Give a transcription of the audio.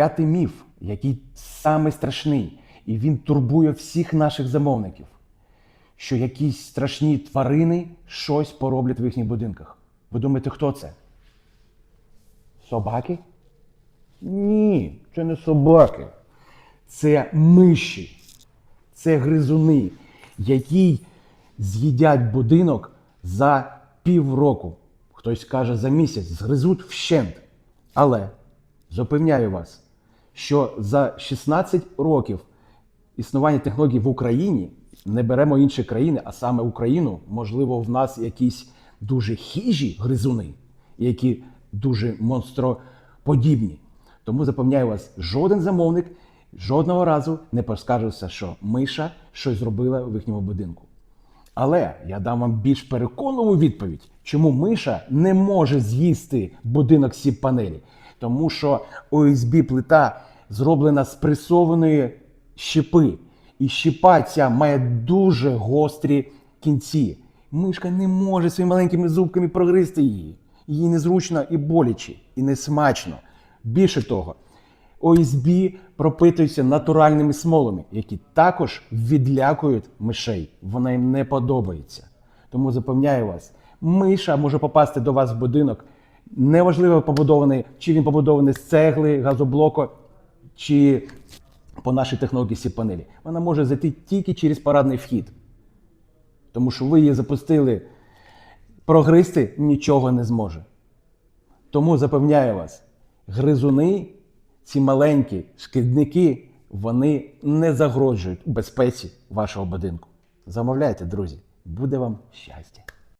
П'ятий міф, який самий страшний, і він турбує всіх наших замовників, що якісь страшні тварини щось пороблять в їхніх будинках. Ви думаєте, хто це? Собаки? Ні, це не собаки. Це миші, це гризуни, які з'їдять будинок за півроку. Хтось каже за місяць, згризуть вщент. Але запевняю вас, що за 16 років існування технологій в Україні не беремо інші країни, а саме Україну, можливо, в нас якісь дуже хижі гризуни, які дуже монстроподібні. Тому запевняю вас, жоден замовник жодного разу не поскаржився, що миша щось зробила в їхньому будинку. Але я дам вам більш переконливу відповідь, чому миша не може з'їсти будинок з панелі. Тому що ОСБ плита зроблена з пресованої щепи. І щепа ця має дуже гострі кінці. Мишка не може своїми маленькими зубками прогризти її. Їй незручно і боляче, і не смачно. Більше того, ОСБ пропитуються натуральними смолами, які також відлякують мишей. Вона їм не подобається. Тому запевняю вас, миша може попасти до вас в будинок. Неважливо побудований, чи він побудований з цегли, газоблоку, чи по нашій технології сіп-панелі. Вона може зайти тільки через парадний вхід. Тому що ви її запустили, прогризти нічого не зможе. Тому запевняю вас, гризуни, ці маленькі шкідники, вони не загрожують безпеці вашого будинку. Замовляйте, друзі, буде вам щастя.